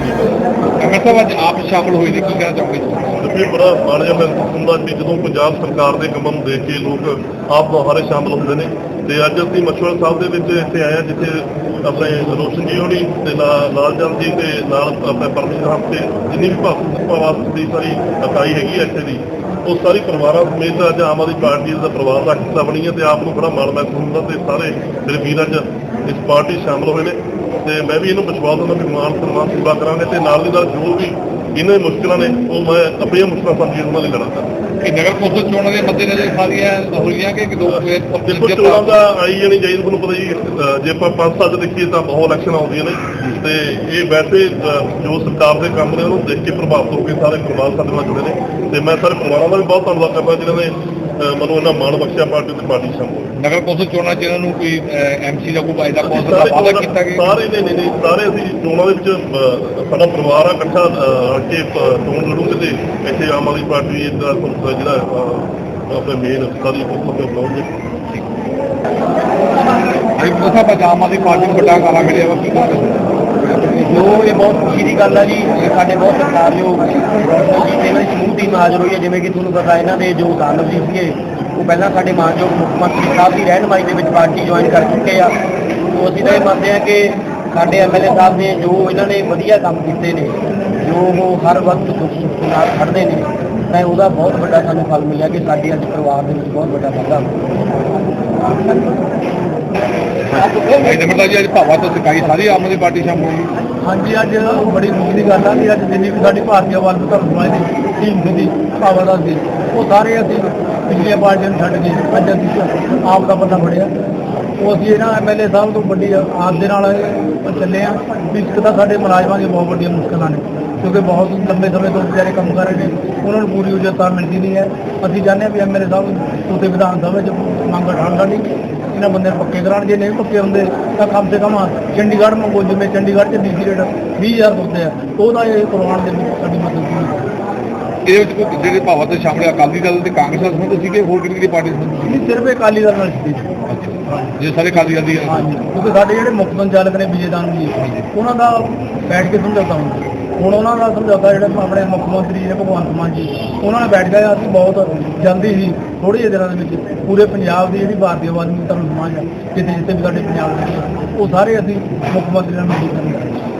ਸਾਹਿਬ ਅੱਜ ਆਪ ਸ਼ਾਮਲ ਹੋਏ ਨੇ ਕੀ ਕਹਿਣਾ ਚਾਹੋਗੇ ਇਹ ਬੜਾ ਮਾਣ ਜਿਹਾ ਮਹਿਸੂਸ ਹੁੰਦਾ ਕਿ ਜਦੋਂ ਪੰਜਾਬ ਸਰਕਾਰ ਦੇ ਕੰਮਾਂ ਨੂੰ ਦੇਖ ਕੇ ਲੋਕ ਆਪ ਮੁਹਾਰੇ ਸ਼ਾਮਲ ਹੁੰਦੇ ਨੇ ਤੇ ਅੱਜ ਅਸੀਂ ਮਛਵਾੜਾ ਸਾਹਿਬ ਦੇ ਵਿੱਚ ਇੱਥੇ ਆਏ ਹਾਂ ਜਿੱਥੇ ਆਪਣੇ ਰੋਸ਼ਨ ਜੀ ਹੋਣੀ ਤੇ ਲਾਲ ਚੰਦ ਜੀ ਤੇ ਨਾਲ ਆਪਣੇ ਪਰਮੇਸ਼ਰ ਸਾਹਿਬ ਤੇ ਜਿੰਨੀ ਵੀ ਪ੍ਰਵਾਸ ਦੀ ਸਾਰੀ ਇਕਾਈ ਹੈਗੀ ਹੈ ਇੱਥੇ ਦੀ ਉਹ ਸਾਰੀ ਪਰਿਵਾਰਾਂ ਸਮੇਤ ਅੱਜ ਆਮ ਆਦਮੀ ਪਾਰਟੀ ਦਾ ਪਰਿਵਾਰ ਦਾ ਹਿੱਸਾ ਬਣੀ ਹੈ ਤੇ ਆਪ ਨੂੰ ਬੜਾ ਮਾਣ ਮਹਿਸੂਸ ਹੁੰਦਾ ਤੇ ਸਾਰੇ ਮੇਰੇ ਵੀਰਾਂ 'ਚ ਇਸ ਪਾਰਟੀ ਸ਼ਾਮਲ ਹੋਏ ਨੇ। ਤੇ ਮੈਂ ਵੀ ਇਹਨੂੰ ਵਿਸ਼ਵਾਸ ਦਿੰਦਾ ਕਿ ਮਾਨ ਸਨਮਾਨ ਪੂਰਾ ਕਰਾਂਗੇ ਤੇ ਨਾਲ ਦੀ ਨਾਲ ਜੋ ਵੀ ਇਹਨਾਂ ਦੀ ਮੁਸ਼ਕਲਾਂ ਨੇ ਉਹ ਮੈਂ ਆਪਣੀਆਂ ਮੁਸ਼ਕਲਾਂ ਸਮਝੀ ਉਹਨਾਂ ਲਈ ਲੜਾਂਗਾ। ਕਿ ਨਗਰ ਕੌਂਸਲ ਚੋਣਾਂ ਦੇ ਮੱਦੇਨਜ਼ਰ ਸਾਰੀਆਂ ਹੋਈਆਂ ਕਿ ਦੋ ਦੇਖੋ ਚੋਣਾਂ ਦਾ ਆਈ ਜਾਣੀ ਚਾਹੀਦੀ ਤੁਹਾਨੂੰ ਪਤਾ ਜੀ ਜੇ ਆਪਾਂ ਪੰਜ ਸਾਲ ਚ ਦੇਖੀਏ ਤਾਂ ਬਹੁਤ ਇਲੈਕਸ਼ਨ ਆਉਂਦੀਆਂ ਨੇ। ਤੇ ਇਹ ਵੈਸੇ ਜੋ ਸਰਕਾਰ ਦੇ ਕੰਮ ਨੇ ਉਹਨੂੰ ਦੇਖ ਕੇ ਪ੍ਰਭਾਵਿਤ ਹੋ ਕੇ ਸਾਰੇ ਪਰਿਵਾਰ ਸਾਡੇ ਨਾਲ ਜੁੜੇ ਨੇ। ਤੇ ਮੈਂ ਸਾਰੇ ਪਰਿਵਾਰਾਂ ਦਾ ਵੀ ਬਹੁਤ ਧੰਨਵਾਦ ਕਰਦਾ ਜਿਨ੍ਹਾਂ ਨੇ ਮੈਨੂੰ ਇਹਨਾਂ ਮਾਣ ਬਖਸ਼ਿਆ ਪਾਰਟੀ ਤੇ ਪਾਰਟੀ ਸ਼ਾਮਲ ਨਗਰ ਕੌਂਸਲ ਚੋਣਾਂ 'ਚ ਇਹਨਾਂ ਨੂੰ ਕੋਈ ਐਮਸੀ ਦਾ ਕੋਈ ਵਾਅਦਾ ਕੌਂਸਲ ਦਾ ਵਾਅਦਾ ਕੀਤਾ ਗਿਆ? ਸਾਰੇ ਨਹੀਂ ਨਹੀਂ ਸਾਰੇ ਅਸੀਂ ਚੋਣਾਂ ਦੇ ਵਿੱਚ ਸਾਡਾ ਪਰਿਵਾਰ ਆ ਇਕੱਠਾ ਰਲ ਕੇ ਚੋਣ ਲੜੂਗੇ ਤੇ ਇੱਥੇ ਆਮ ਆਦਮੀ ਪਾਰਟੀ ਦਾ ਜਿਹੜਾ ਆਪਣੇ ਮੇਨ ਸਾਰੀ ਉੱਥੇ ਬਣਾਉਣਗੇ। ਭਾਈ ਕੋਸਾ ਪੰਜਾਬ ਆਦਮੀ ਪਾਰਟੀ ਨੂੰ ਵੱਡਾ ਕਾਲਾ ਮਿਲਿਆ ਵਾ ਕੀ ਕਹੋਗੇ ਜੋ ਇਹ ਬਹੁਤ ਖੁਸ਼ੀ ਦੀ ਗੱਲ ਆ ਜੀ, ਇਹ ਸਾਡੇ ਬਹੁਤ ਸਤਿਕਾਰਯੋਗ ਰੌਸ਼ਨ ਜੀ ਇਹਨਾਂ ਦੀ ਸਮੂਹ ਟੀਮ ਹਾਜ਼ਰ ਹੋਈ ਹੈ ਜਿਵੇਂ ਕਿ ਤੁਹਾਨੂੰ ਪਤਾ ਇਹਨਾਂ ਦੇ ਜੋ ਦਾਨਵ ਜੀ ਸੀਗੇ, ਉਹ ਪਹਿਲਾਂ ਸਾਡੇ ਮਾਨਯੋਗ ਮੁੱਖ ਮੰਤਰੀ ਸਾਹਿਬ ਦੀ ਰਹਿਨਮਾਈ ਦੇ ਵਿੱਚ ਪਾਰਟੀ ਜੁਆਇਨ ਕਰ ਚੁੱਕੇ ਆ। ਸੋ ਅਸੀਂ ਤਾਂ ਇਹ ਮੰਨਦੇ ਆ ਕਿ ਸਾਡੇ ਐਮਐਲਏ ਸਾਹਿਬ ਨੇ ਜੋ ਇਹਨਾਂ ਨੇ ਵਧੀਆ ਕੰਮ ਕੀਤੇ ਨੇ, ਜੋ ਉਹ ਹਰ ਵਕਤ ਦੁੱਖ ਸੁੱਖ ਨਾਲ ਖੜਦੇ ਨੇ, ਤਾਂ ਉਹਦਾ ਬਹੁਤ ਵੱਡਾ ਸਾਨੂੰ ਫਲ ਮਿਲਿਆ ਕਿ ਸਾਡੇ ਅੱਜ ਪਰਿਵਾਰ ਦੇ ਵਿੱਚ ਬਹੁਤ ਵੱਡਾ ਵਾਧਾ ਭਾਈ ਨਮਰਦਾ ਜੀ ਅੱਜ ਭਾਵਾ ਤੋਂ ਸਿਕਾਈ ਸਾਰੀ ਆਮ ਆਦਮੀ ਪਾਰਟੀ ਸ਼ਾਮਲ ਹੋਈ। ਹਾਂਜੀ, ਅੱਜ ਬੜੀ ਖੁਸ਼ੀ ਦੀ ਗੱਲ ਆ ਕਿ ਅੱਜ ਜਿੰਨੀ ਵੀ ਸਾਡੀ ਭਾਰਤੀ ਆਵਾਜ਼ ਧਰਮ ਸਮਾਜ ਦੀ ਟੀਮ ਸੀ ਭਾਵਾ ਦਾ ਸੀ ਉਹ ਸਾਰੇ ਅਸੀਂ ਪਿਛਲੀਆਂ ਪਾਰਟੀਆਂ ਨੂੰ ਛੱਡ ਕੇ ਅੱਜ ਅਸੀਂ ਆਪ ਦਾ ਬੰਦਾ ਫੜਿਆ ਉਹ ਅਸੀਂ ਇਹਨਾਂ ਐਮਐਲਏ ਸਾਹਿਬ ਤੋਂ ਵੱਡੀ ਆਸ ਦੇ ਨਾਲ ਚੱਲੇ ਆ ਵੀ ਇੱਕ ਤਾਂ ਸਾਡੇ ਮੁਲਾਜ਼ਮਾਂ ਦੀਆਂ ਬਹੁਤ ਵੱਡੀਆਂ ਮੁਸ਼ਕਲਾਂ ਨੇ, ਕਿਉਂਕਿ ਬਹੁਤ ਲੰਬੇ ਸਮੇਂ ਤੋਂ ਵਿਚਾਰੇ ਕੰਮ ਕਰ ਰਹੇ ਨੇ, ਉਹਨਾਂ ਨੂੰ ਪੂਰੀ ਉਜਰਤਾ ਮਿਲਦੀ ਨਹੀਂ ਹੈ। ਅਸੀਂ ਚਾਹੁੰਦੇ ਹਾਂ ਵੀ ਐਮਐਲਏ ਸਾਹਿਬ ਉਤੇ ਵਿਧਾਨ ਸਭਾ 'ਚ ਮੰਗ ਉਠਾਉਣ ਦਾ ਨਹੀਂ ਇਹਨਾਂ ਬੰਦੇ ਨੂੰ ਪੱਕੇ ਕਰਾਉਣ ਜੇ ਨਹੀਂ ਪੱਕੇ ਹੁੰਦੇ ਤਾਂ ਕਮ ਸੇ ਕਮ ਚੰਡੀਗੜ੍ਹ ਮੰਗੋ ਜਿਵੇਂ ਚੰਡੀਗੜ੍ਹ 'ਚ ਡੀਸੀ ਰੇਟ 20000 ਹੁੰਦੇ ਆ ਉਹਦਾ ਇਹ ਕਰਵਾਉਣ ਦੇ ਵਿੱਚ ਸਾਡੀ ਮਦਦ ਕੀਤੀ ਇਹਦੇ ਵਿੱਚ ਕੋਈ ਜਿਹੜੇ ਭਾਵਾ ਤੋਂ ਸ਼ਾਮਲ ਅਕਾਲੀ ਦਲ ਤੇ ਕਾਂਗਰਸ ਨਾਲ ਸੰਬੰਧ ਸੀਗੇ ਹੋਰ ਕਿਹੜੀ ਪਾਰਟੀ ਸੰਬੰਧ ਸੀ ਇਹ ਸਿਰਫ ਅਕਾਲੀ ਦਲ ਨਾਲ ਸੀ ਜੇ ਸਾਰੇ ਅਕਾਲੀ ਦਲ ਦੀ। ਹਾਂਜੀ ਕਿਉਂਕਿ ਸਾਡੇ ਜਿਹੜੇ ਮੁੱਖ ਸੰਚਾਲਕ ਨੇ ਵਿਜੇਦਾਨ ਜੀ ਉਹਨਾਂ ਦਾ ਬੈਠ ਕੇ ਸਮਝੌਤਾ ਹੁੰਦਾ। ਹੁਣ ਉਹਨਾਂ ਦਾ ਸਮਝੌਤਾ ਜਿਹੜੇ ਆਪਣੇ ਮੁੱਖ ਮੰਤਰੀ ਨੇ ਭਗਵੰਤ ਮਾਨ ਜੀ, ਉਹਨਾਂ ਨਾਲ ਬੈਠ ਗਏ ਅਸੀਂ ਬਹੁਤ ਜਲਦੀ ਹੀ ਥੋੜੇ ਜਿਹੇ ਦਿਨਾਂ ਦੇ ਵਿੱਚ ਪੂਰੇ ਪੰਜਾਬ ਦੀ ਜਿਹੜੀ ਭਾਰਤੀ ਆਵਾਜ਼ ਨੂੰ ਤੁਹਾਨੂੰ ਸਮਾਜ ਆ ਜਿੱਥੇ ਜਿੱਥੇ ਵੀ ਸਾਡੇ ਪੰਜਾਬ ਦੇ ਉਹ ਸਾਰੇ ਅਸੀਂ ਮੁੱਖ ਮੰਤਰੀ ਨਾਲ ਮੀਟਿੰਗ ਕਰਾਂਗੇ